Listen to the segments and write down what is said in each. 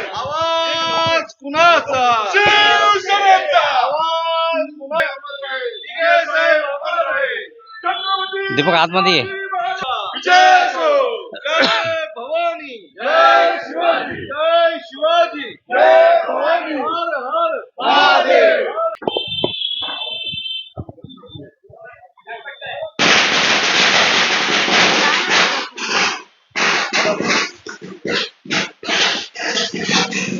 आवाज कुणाचा? शिवसेनेचा आवाज कुणाचा दिघे साहेब अमर रहे. छत्रपती दीपक आतमध्ये ये. विजय असो. जय भवानी जय शिवाजी जय शिवाजी जय भवानी हर हर महादेव दुर्गाडी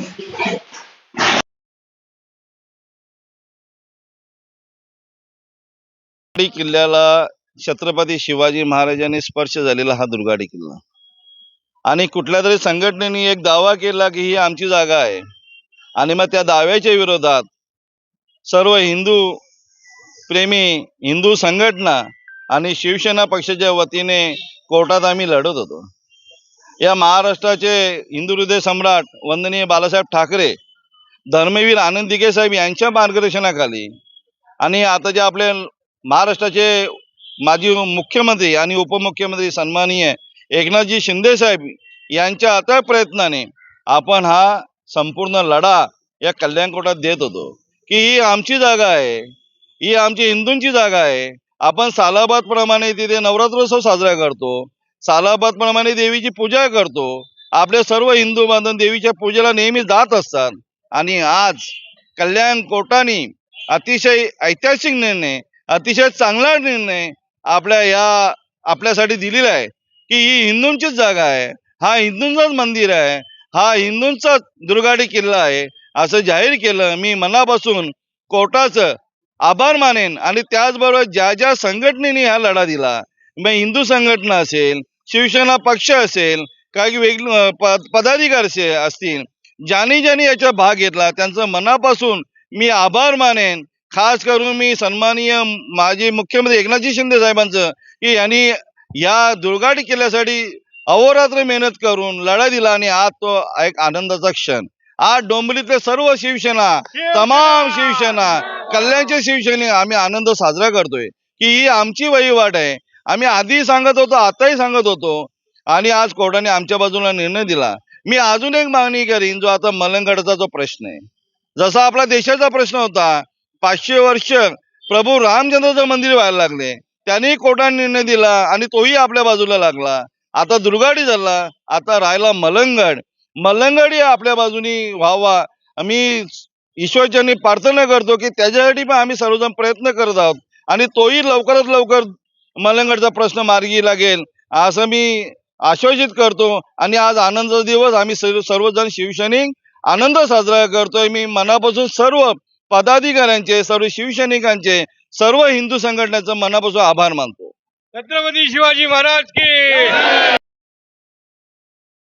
किल्ल्याला छत्रपती शिवाजी महाराजांनी स्पर्श झालेला हा दुर्गाडी किल्ला. आणि कुठल्या तरी संघटनेने एक दावा केला की ही आमची जागा आहे. आणि मग त्या दाव्याच्या विरोधात सर्व हिंदू प्रेमी हिंदू संघटना आणि शिवसेना पक्षाच्या वतीने कोर्टात आम्ही लढत होतो. या महाराष्ट्राचे हिंदू हृदय सम्राट वंदनीय बालासाहेब ठाकरे धर्मवीर आनंद साहेब यांच्या मार्गदर्शनाखाली आणि आता जे आपले महाराष्ट्राचे माजी मुख्यमंत्री आणि उपमुख्यमंत्री सन्माननीय एकनाथजी शिंदे साहेब यांच्या आता प्रयत्नाने आपण हा संपूर्ण लढा या कल्याणकोटात देत होतो. की ही आमची जागा आहे ही आमची हिंदूंची जागा आहे. आपण सालाबाद प्रमाणे तिथे नवरात्रोत्सव साजरा करतो सालाबाद प्रमाणे देवीची पूजा करतो. आपले सर्व हिंदू बांधव देवीच्या पूजेला नेहमी जात असतात. आणि आज कल्याण कोटाने अतिशय ऐतिहासिक निर्णय अतिशय चांगला निर्णय आपल्या या आपल्यासाठी दिलेला आहे की ही हिंदूंचीच जागा आहे हा हिंदूंचाच मंदिर आहे हा हिंदूंचा दुर्गाडी किल्ला आहे असं जाहीर केलं मी मनापासून कोर्टाचं आभार मानेन आणि त्याचबरोबर ज्या ज्या संघटनेने हा लढा दिला मग हिंदू संघटना असेल शिवसेना पक्ष असेल काही वेग पदाधिकारी असे- असतील ज्यांनी ज्यांनी याचा भाग घेतला त्यांचं मनापासून मी आभार मानेन खास करून मी सन्माननीय माजी मुख्यमंत्री एकनाथजी शिंदे साहेबांचं की यांनी या दुर्गाडी किल्ल्यासाठी अहोरात्र मेहनत करून लढा दिला आणि आज तो एक आनंदाचा क्षण. आज डोंबिवलीतले सर्व शिवसेना तमाम शिवसेना कल्याणचे शिवसेने आम्ही आनंद साजरा करतोय की ही आमची वहिवाट आहे. आम्ही आधी सांगत होतो आताही सांगत होतो आणि आज कोर्टाने आमच्या बाजूला निर्णय दिला. मी अजून एक मागणी करीन जो आता मलंगडचा जो प्रश्न आहे. जसा आपला देशाचा प्रश्न होता पाचशे वर्ष प्रभू रामचंद्राचं मंदिर व्हायला लागले. त्यांनी कोर्टाने निर्णय दिला आणि तोही आपल्या बाजूला लागला. आता दुर्गाडी झाला. आता राहिला मलंगड. मलंगड या आपल्या बाजूनी व्हावा. आम्ही ईश्वरचरणी प्रार्थना करतो की त्याच्यासाठी पण आम्ही सर्वजण प्रयत्न करत आहोत. आणि तोही लवकरात लवकर मलंगडचा प्रश्न मार्गी लागेल. असं मी आश्वासित करतो. आणि आज आनंदाचा दिवस आम्ही सर्व सर्वजण शिवसैनिक आनंद साजरा करतोय. मी मनापासून सर्व पदाधिकाऱ्यांचे सर्व शिवसैनिकांचे सर्व हिंदू संघटनेचं मनापासून आभार मानतो. छत्रपती शिवाजी महाराज की